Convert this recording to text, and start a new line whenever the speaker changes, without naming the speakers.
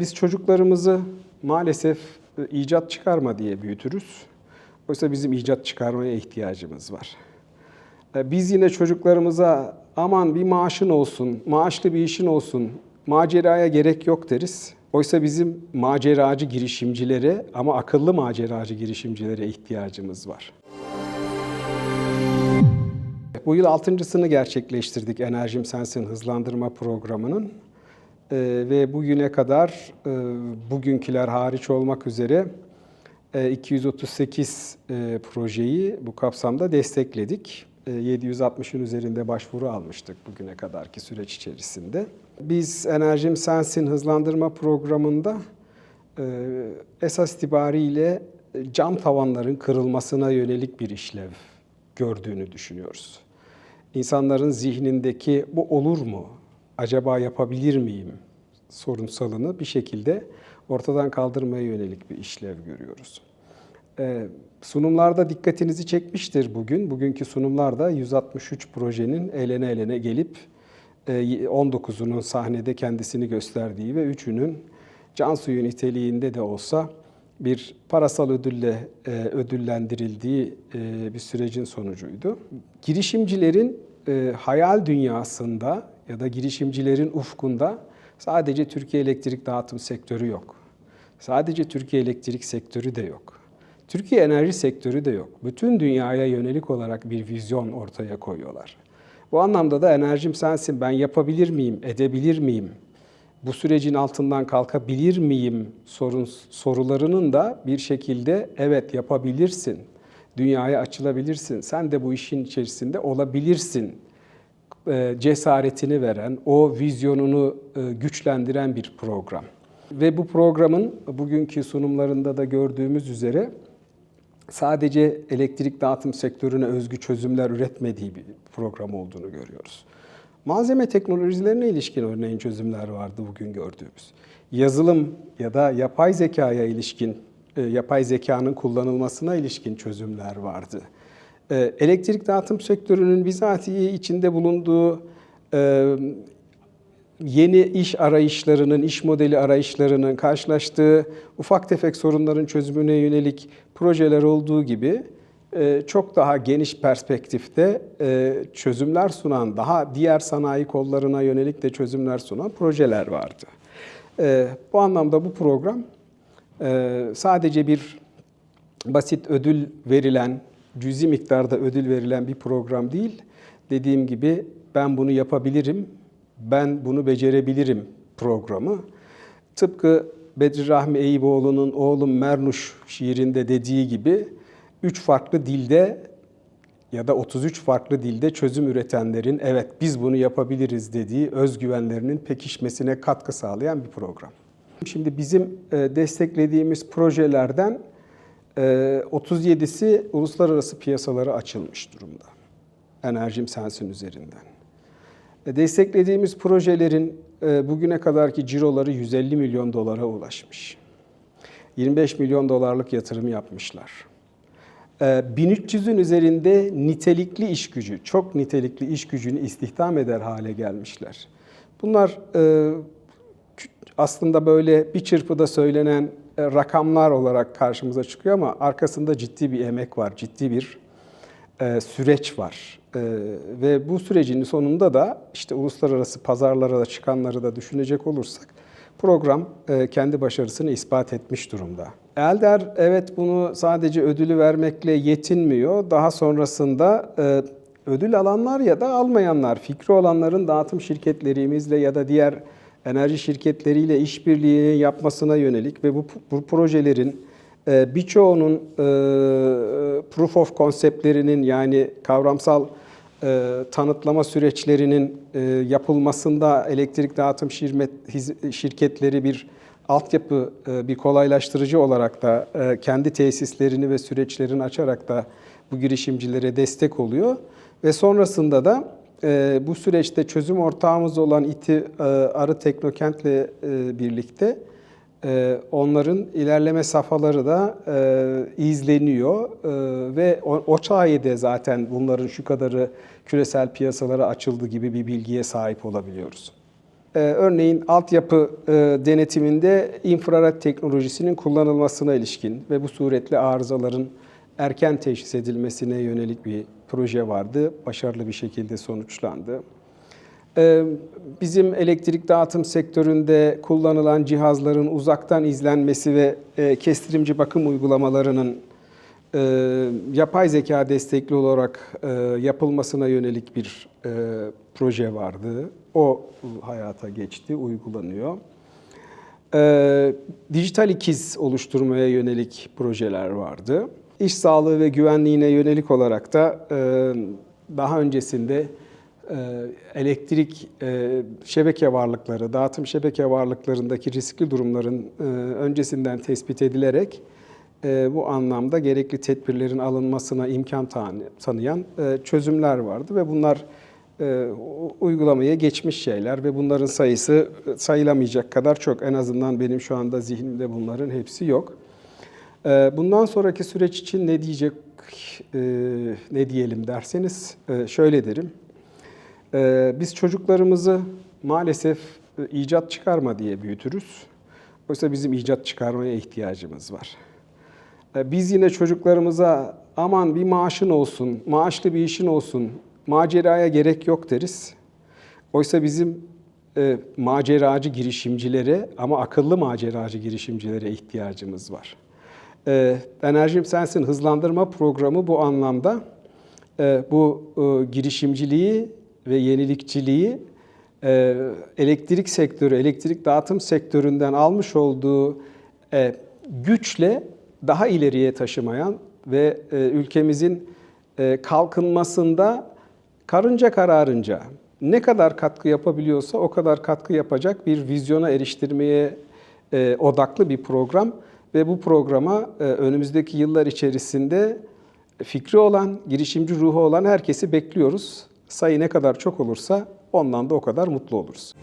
Biz çocuklarımızı maalesef e, icat çıkarma diye büyütürüz. Oysa bizim icat çıkarmaya ihtiyacımız var. E, Biz yine çocuklarımıza aman bir maaşın olsun, maaşlı bir işin olsun, maceraya gerek yok deriz. Oysa bizim maceracı girişimcilere ama akıllı maceracı girişimcilere ihtiyacımız var. Bu yıl altıncısını gerçekleştirdik Enerjim Sensin hızlandırma programının. Ee, ve bugüne kadar e, bugünküler hariç olmak üzere e, 238 e, projeyi bu kapsamda destekledik. E, 760'ın üzerinde başvuru almıştık bugüne kadarki süreç içerisinde. Biz Enerjim Sensin hızlandırma programında e, esas itibariyle cam tavanların kırılmasına yönelik bir işlev gördüğünü düşünüyoruz. İnsanların zihnindeki bu olur mu, acaba yapabilir miyim sorunsalını bir şekilde ortadan kaldırmaya yönelik bir işlev görüyoruz. Ee, sunumlarda dikkatinizi çekmiştir bugün. Bugünkü sunumlarda 163 projenin elene elene gelip e, 19'unun sahnede kendisini gösterdiği ve 3'ünün can suyu niteliğinde de olsa bir parasal ödülle e, ödüllendirildiği e, bir sürecin sonucuydu. Girişimcilerin e, hayal dünyasında ya da girişimcilerin ufkunda sadece Türkiye elektrik dağıtım sektörü yok. Sadece Türkiye elektrik sektörü de yok. Türkiye enerji sektörü de yok. Bütün dünyaya yönelik olarak bir vizyon ortaya koyuyorlar. Bu anlamda da enerjim sensin, ben yapabilir miyim, edebilir miyim, bu sürecin altından kalkabilir miyim sorun sorularının da bir şekilde evet yapabilirsin, dünyaya açılabilirsin, sen de bu işin içerisinde olabilirsin cesaretini veren, o vizyonunu e, güçlendiren bir program. Ve bu programın bugünkü sunumlarında da gördüğümüz üzere sadece elektrik dağıtım sektörüne özgü çözümler üretmediği bir program olduğunu görüyoruz. Malzeme teknolojilerine ilişkin örneğin çözümler vardı bugün gördüğümüz. Yazılım ya da yapay zekaya ilişkin, e, yapay zekanın kullanılmasına ilişkin çözümler vardı. E, Elektrik dağıtım sektörünün bizatihi içinde bulunduğu e, yeni iş arayışlarının, iş modeli arayışlarının karşılaştığı ufak tefek sorunların çözümüne yönelik projeler olduğu gibi e, çok daha geniş perspektifte e, çözümler sunan, daha diğer sanayi kollarına yönelik de çözümler sunan projeler vardı. Bu anlamda bu program sadece bir basit ödül verilen, cüzi miktarda ödül verilen bir program değil. Dediğim gibi ben bunu yapabilirim, ben bunu becerebilirim programı. Tıpkı Bedri Rahmi Eyüboğlu'nun Oğlum Mernuş şiirinde dediği gibi üç farklı dilde ya da 33 farklı dilde çözüm üretenlerin evet biz bunu yapabiliriz dediği özgüvenlerinin pekişmesine katkı sağlayan bir program. Şimdi bizim desteklediğimiz projelerden 37'si uluslararası piyasalara açılmış durumda. Enerjim Sensin üzerinden. Desteklediğimiz projelerin bugüne kadarki ciroları 150 milyon dolara ulaşmış. 25 milyon dolarlık yatırım yapmışlar. 1300'ün üzerinde nitelikli iş gücü, çok nitelikli iş gücünü istihdam eder hale gelmişler. Bunlar aslında böyle bir çırpıda söylenen rakamlar olarak karşımıza çıkıyor ama arkasında ciddi bir emek var, ciddi bir süreç var. Ve bu sürecin sonunda da işte uluslararası pazarlara da çıkanları da düşünecek olursak program kendi başarısını ispat etmiş durumda. Elder evet bunu sadece ödülü vermekle yetinmiyor. Daha sonrasında ödül alanlar ya da almayanlar, fikri olanların dağıtım şirketlerimizle ya da diğer enerji şirketleriyle işbirliği yapmasına yönelik ve bu, bu projelerin birçoğunun proof of conceptlerinin yani kavramsal tanıtlama süreçlerinin yapılmasında elektrik dağıtım şirketleri bir altyapı bir kolaylaştırıcı olarak da kendi tesislerini ve süreçlerini açarak da bu girişimcilere destek oluyor. Ve sonrasında da bu süreçte çözüm ortağımız olan İTİ Arı Teknokent'le birlikte onların ilerleme safhaları da izleniyor ve o sayede zaten bunların şu kadarı küresel piyasalara açıldı gibi bir bilgiye sahip olabiliyoruz. Ee, örneğin altyapı e, denetiminde infrared teknolojisinin kullanılmasına ilişkin ve bu suretle arızaların erken teşhis edilmesine yönelik bir proje vardı. Başarılı bir şekilde sonuçlandı. Ee, Bizim elektrik dağıtım sektöründe kullanılan cihazların uzaktan izlenmesi ve e, kestirimci bakım uygulamalarının e, yapay zeka destekli olarak e, yapılmasına yönelik bir proje vardı. O hayata geçti, uygulanıyor. E, dijital ikiz oluşturmaya yönelik projeler vardı. İş sağlığı ve güvenliğine yönelik olarak da e, daha öncesinde e, elektrik e, şebeke varlıkları, dağıtım şebeke varlıklarındaki riskli durumların öncesinden tespit edilerek bu anlamda gerekli tedbirlerin alınmasına imkan tan- tanıyan çözümler vardı ve bunlar uygulamaya geçmiş şeyler ve bunların sayısı sayılamayacak kadar çok. En azından benim şu anda zihnimde bunların hepsi yok. E, Bundan sonraki süreç için ne diyecek, e, ne diyelim derseniz e, şöyle derim. E, Biz çocuklarımızı maalesef icat çıkarma diye büyütürüz. Oysa bizim icat çıkarmaya ihtiyacımız var. Biz yine çocuklarımıza aman bir maaşın olsun, maaşlı bir işin olsun, maceraya gerek yok deriz. Oysa bizim e, maceracı girişimcilere ama akıllı maceracı girişimcilere ihtiyacımız var. E, Enerjim Sensin hızlandırma programı bu anlamda. E, bu e, girişimciliği ve yenilikçiliği e, elektrik sektörü, elektrik dağıtım sektöründen almış olduğu e, güçle daha ileriye taşımayan ve ülkemizin kalkınmasında karınca kararınca ne kadar katkı yapabiliyorsa o kadar katkı yapacak bir vizyona eriştirmeye odaklı bir program ve bu programa e, önümüzdeki yıllar içerisinde fikri olan, girişimci ruhu olan herkesi bekliyoruz. Sayı ne kadar çok olursa ondan da o kadar mutlu oluruz.